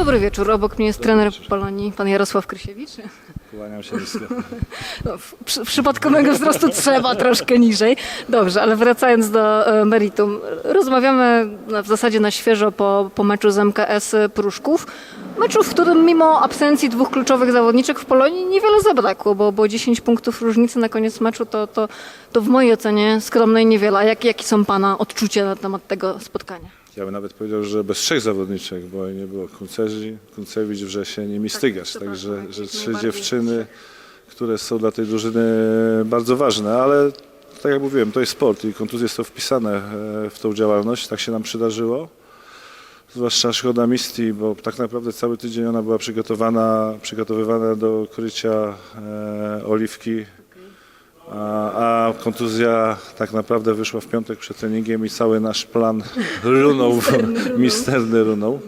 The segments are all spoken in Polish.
Dobry wieczór. Obok mnie jest trener Polonii, pan Jarosław Krysiewicz. Kłaniam się nisko. No, w- przy, przypadkowego wzrostu trzeba troszkę niżej. Dobrze, ale wracając do e, meritum. Rozmawiamy w zasadzie na świeżo po, po meczu z MKS Pruszków. Meczu, w którym mimo absencji dwóch kluczowych zawodniczek w Polonii niewiele zabrakło, bo, bo 10 punktów różnicy na koniec meczu to, to, to w mojej ocenie skromnej niewiele. A jak, jakie są Pana odczucia na temat tego spotkania? Ja bym nawet powiedział, że bez trzech zawodniczek, bo nie było Kuncerzy, Kuncewicz, Wrzesień i Mistygarz. to Także że trzy dziewczyny, które są dla tej drużyny bardzo ważne, ale tak jak mówiłem, to jest sport i kontuzje są wpisane e, w tą działalność. Tak się nam przydarzyło. Zwłaszcza szkoda Misty, bo tak naprawdę cały tydzień ona była przygotowana, przygotowywana do krycia e, oliwki A, kontuzja tak naprawdę wyszła w piątek przed treningiem i cały nasz plan runął, misterny runął.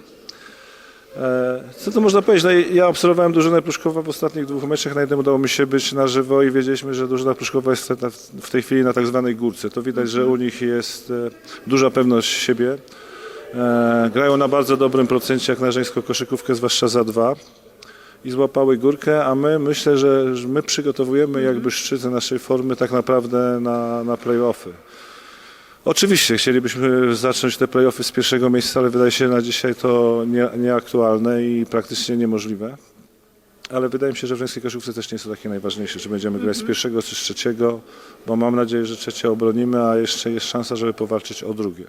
E, Co to można powiedzieć? No, ja obserwowałem drużynę Pruszkowa w ostatnich dwóch meczach. Na jednym udało mi się być na żywo i wiedzieliśmy, że drużyna Pruszkowa jest w tej chwili na tak zwanej górce. To widać, że u nich jest e, duża pewność siebie. E, Grają na bardzo dobrym procencie jak na żeńską koszykówkę, zwłaszcza za dwa i złapały górkę, a my myślę, że my przygotowujemy jakby szczyt naszej formy tak naprawdę na, na play-offy. Oczywiście chcielibyśmy zacząć te play-offy z pierwszego miejsca, ale wydaje się na dzisiaj to nie, nieaktualne i praktycznie niemożliwe. Ale wydaje mi się, że w żeńskiej koszykówce też nie są takie najważniejsze, czy będziemy grać z pierwszego czy z trzeciego, bo mam nadzieję, że trzecie obronimy, a jeszcze jest szansa, żeby powalczyć o drugie.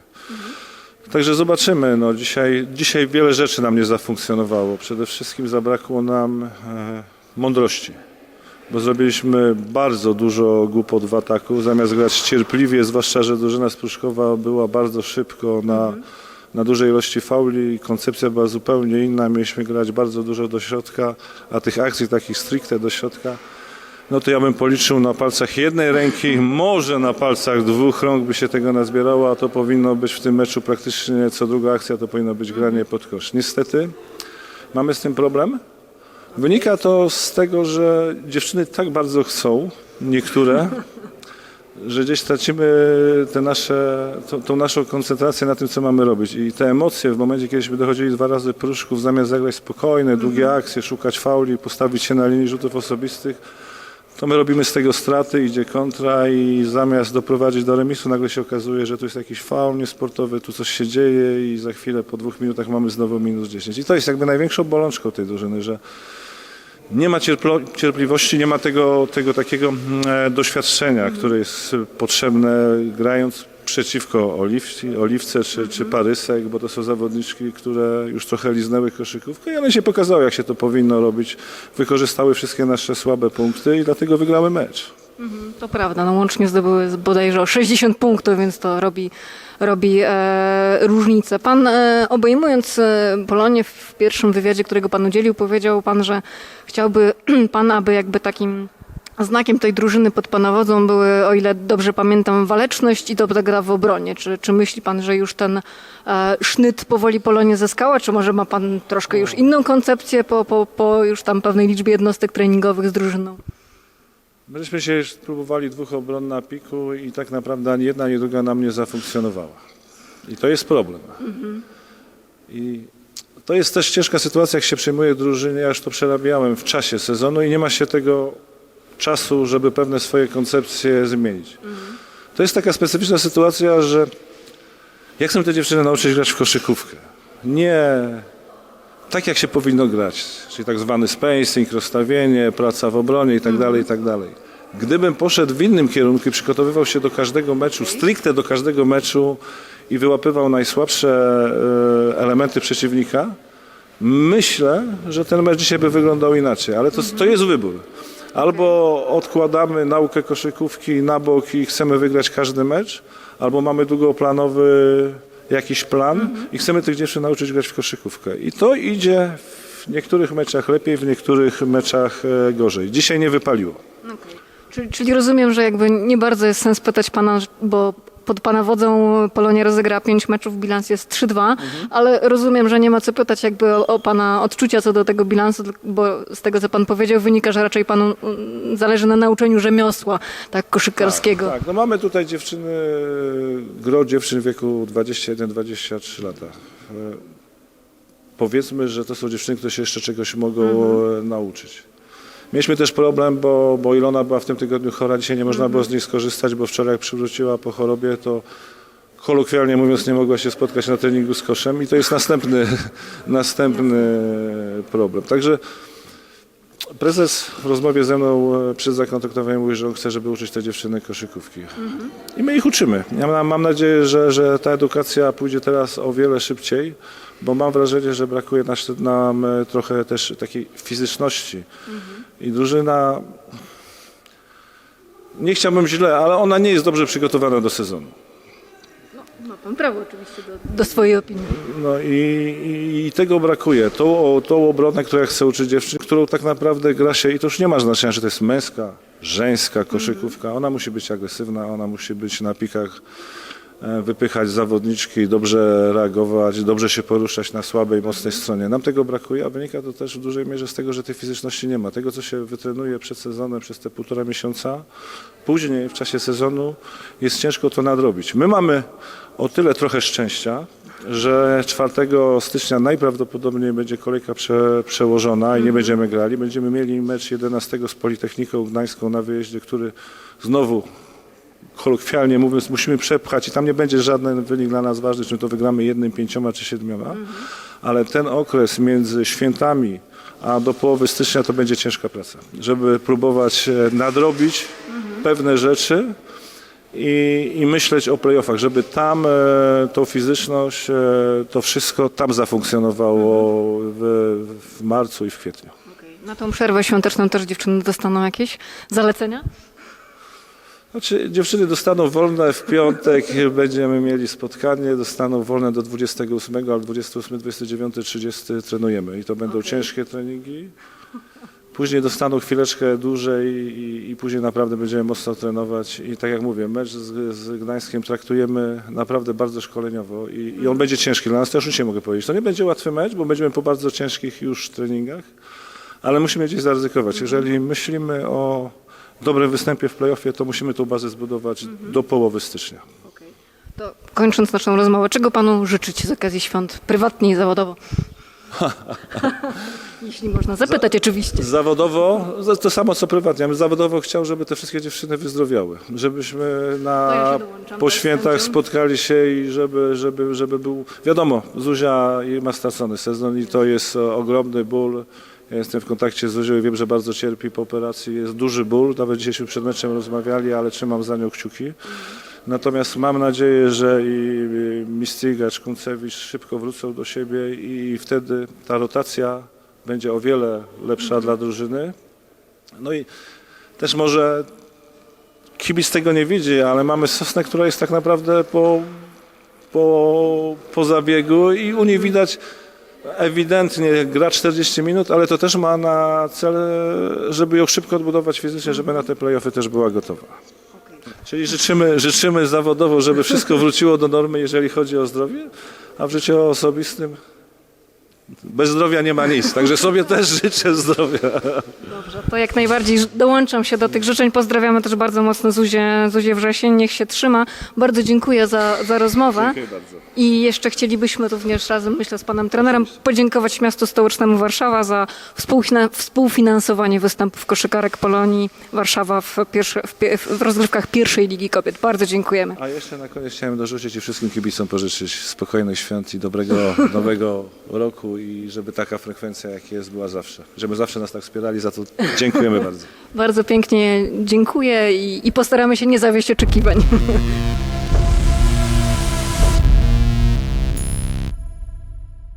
Także zobaczymy. No, dzisiaj, dzisiaj wiele rzeczy nam nie zafunkcjonowało. Przede wszystkim zabrakło nam e, mądrości, bo zrobiliśmy bardzo dużo głupot w ataku. Zamiast grać cierpliwie, zwłaszcza, że drużyna z Pruszkowa była bardzo szybko na, na dużej ilości fauli. Koncepcja była zupełnie inna. Mieliśmy grać bardzo dużo do środka, a tych akcji takich stricte do środka no to ja bym policzył na palcach jednej ręki, może na palcach dwóch rąk by się tego nazbierało, a to powinno być w tym meczu praktycznie co druga akcja, to powinno być granie pod kosz. Niestety mamy z tym problem. Wynika to z tego, że dziewczyny tak bardzo chcą, niektóre, że gdzieś tracimy te nasze, tą, tą naszą koncentrację na tym, co mamy robić. I te emocje w momencie, kiedyśmy dochodzili dwa razy pruszków, zamiast zagrać spokojne, długie akcje, szukać fauli, postawić się na linii rzutów osobistych, to my robimy z tego straty, idzie kontra i zamiast doprowadzić do remisu, nagle się okazuje, że tu jest jakiś faul niesportowy, tu coś się dzieje i za chwilę po dwóch minutach mamy znowu minus 10. I to jest jakby największą bolączką tej drużyny, że nie ma cierpliwości, nie ma tego, tego takiego mm, e, doświadczenia, które jest potrzebne grając przeciwko Oliwci, Oliwce czy, czy Parysek, bo to są zawodniczki, które już trochę liznęły koszykówkę i one się pokazały, jak się to powinno robić. Wykorzystały wszystkie nasze słabe punkty i dlatego wygrały mecz. To prawda, no łącznie zdobyły bodajże o 60 punktów, więc to robi, robi e, różnicę. Pan e, obejmując e, Polonię w pierwszym wywiadzie, którego pan udzielił, powiedział pan, że chciałby pan, aby jakby takim znakiem tej drużyny pod pana wodzą były, o ile dobrze pamiętam, waleczność i dobra gra w obronie. Czy, czy myśli pan, że już ten e, sznyt powoli Polonie zyskała, czy może ma pan troszkę już inną koncepcję po, po, po już tam pewnej liczbie jednostek treningowych z drużyną? Myśmy się spróbowali dwóch obron na piku i tak naprawdę ani jedna, ani druga nam nie zafunkcjonowała. I to jest problem. I to jest też ciężka sytuacja, jak się przyjmuje drużynie. Ja już to przerabiałem w czasie sezonu i nie ma się tego czasu, żeby pewne swoje koncepcje zmienić. To jest taka specyficzna sytuacja, że jak chcemy te dziewczyny nauczyć grać w koszykówkę? Nie tak, jak się powinno grać, czyli tak zwany spacing, rozstawienie, praca w obronie i tak dalej, i tak dalej. Gdybym poszedł w innym kierunku i przygotowywał się do każdego meczu, stricte do każdego meczu i wyłapywał najsłabsze e, elementy przeciwnika, myślę, że ten mecz dzisiaj by wyglądał inaczej, ale to, to jest wybór. Albo odkładamy naukę koszykówki na bok i chcemy wygrać każdy mecz, albo mamy długoplanowy jakiś plan i chcemy tych dziewczyn nauczyć grać w koszykówkę. I to idzie w niektórych meczach lepiej, w niektórych meczach e, gorzej. Dzisiaj nie wypaliło. Czyli, czyli rozumiem, że jakby nie bardzo jest sens pytać pana, bo pod pana wodzą Polonia rozegrała pięć meczów, bilans jest 3-2, ale rozumiem, że nie ma co pytać jakby o, o pana odczucia co do tego bilansu, bo z tego co pan powiedział wynika, że raczej panu mm, zależy na nauczeniu rzemiosła, tak, koszykarskiego. Tak, no mamy tutaj dziewczyny, gro dziewczyn w wieku 21-23 lata. E, powiedzmy, że to są dziewczyny, które się jeszcze czegoś mogą e, nauczyć. Mieliśmy też problem, bo, bo Ilona była w tym tygodniu chora, dzisiaj nie można było z niej skorzystać, bo wczoraj jak przywróciła po chorobie, to kolokwialnie mówiąc nie mogła się spotkać na treningu z koszem i to jest następny, następny problem. Także prezes w rozmowie ze mną e, przed zakontraktowaniem mówi, że on chce, żeby uczyć te dziewczyny koszykówki. I my ich uczymy. Ja mam, mam nadzieję, że, że ta edukacja pójdzie teraz o wiele szybciej, bo mam wrażenie, że brakuje nas, nam e, trochę też takiej fizyczności. I drużyna, nie chciałbym źle, ale ona nie jest dobrze przygotowana do sezonu. Ma pan prawo oczywiście do, do swojej opinii. No i, i, i tego brakuje. Tą, tą obronę, która chce uczyć dziewczyn, którą tak naprawdę gra się i to już nie ma znaczenia, że to jest męska, żeńska koszykówka. Ona musi być agresywna, ona musi być na pikach wypychać zawodniczki, dobrze reagować, dobrze się poruszać na słabej, mocnej stronie. Nam tego brakuje, a wynika to też w dużej mierze z tego, że tej fizyczności nie ma. Tego, co się wytrenuje przed sezonem, przez te półtora miesiąca, później w czasie sezonu jest ciężko to nadrobić. My mamy o tyle trochę szczęścia, że 4 stycznia najprawdopodobniej będzie kolejka prze, przełożona i nie będziemy grali. Będziemy mieli mecz 11 z Politechniką Gdańską na wyjeździe, który znowu kolokwialnie mówiąc musimy przepchać i tam nie będzie żaden wynik dla nas ważny, czy to wygramy jednym, pięcioma czy siedmioma, ale ten okres między świętami a do połowy stycznia to będzie ciężka praca, żeby próbować e, nadrobić pewne rzeczy, i, i myśleć o playoffach, żeby tam e, tą fizyczność, e, to wszystko tam zafunkcjonowało w, w marcu i w kwietniu. Na tą przerwę świąteczną też dziewczyny dostaną jakieś zalecenia? Znaczy, dziewczyny dostaną wolne w piątek, będziemy mieli spotkanie, dostaną wolne do 28, ale 28, 29, 30 trenujemy i to będą ciężkie treningi. Później dostaną chwileczkę dłużej i, i później naprawdę będziemy mocno trenować. I tak jak mówię, mecz z, z Gdańskiem traktujemy naprawdę bardzo szkoleniowo i, i on będzie ciężki dla nas, to już dzisiaj mogę powiedzieć. To nie będzie łatwy mecz, bo będziemy po bardzo ciężkich już treningach, ale musimy gdzieś zaryzykować. Jeżeli myślimy o dobrym występie w playoffie, to musimy tą bazę zbudować do połowy stycznia. To kończąc naszą rozmowę, czego panu życzyć z okazji świąt, prywatnie i zawodowo? Jeśli można zapytać oczywiście. Zawodowo, za- to samo co prywatnie. Ja bym zawodowo chciał, żeby te wszystkie dziewczyny wyzdrowiały. Żebyśmy To ja na, się dołączam, po świętach chęcią. spotkali się i żeby, żeby, żeby był... Wiadomo, Zuzia ma stracony sezon i to jest e, ogromny ból. Ja jestem w kontakcie z Zuzią i wiem, że bardzo cierpi po operacji. Jest duży ból. Nawet dzisiejśmy przed meczem rozmawiali, ale trzymam za nią kciuki. Natomiast mam nadzieję, że i Mistygacz, Kuncewicz szybko wrócą do siebie i wtedy ta rotacja będzie o wiele lepsza dla drużyny. No i też może kibic tego nie widzi, ale mamy Sosnę, która jest tak naprawdę po, po, po zabiegu i u niej widać ewidentnie gra 40 minut, ale to też ma na cel, żeby ją szybko odbudować fizycznie, żeby na te playoffy też była gotowa. Czyli życzymy, życzymy zawodowo, żeby wszystko wróciło do normy, jeżeli chodzi o zdrowie, a w życiu osobistym bez zdrowia nie ma nic. Także sobie też życzę zdrowia. Dobrze, to jak najbardziej dołączam się do tych życzeń. Pozdrawiamy też bardzo mocno Zuzię, Zuzię Wrzesień. Niech się trzyma. Bardzo dziękuję za, za rozmowę. Dziękuję bardzo. I jeszcze chcielibyśmy również razem, myślę, z panem trenerem podziękować miastu stołecznemu Warszawa za współfina- współfinansowanie występów koszykarek Polonii Warszawa w, pierwsze, w, pie- w rozgrywkach pierwszej Ligi Kobiet. Bardzo dziękujemy. A jeszcze na koniec chciałem dorzucić i wszystkim kibicom pożyczyć spokojnych świąt i dobrego nowego roku i żeby taka frekwencja jak jest była zawsze. Żeby zawsze nas tak wspierali, za to dziękujemy bardzo. Bardzo pięknie dziękuję i, i postaramy się nie zawieść oczekiwań.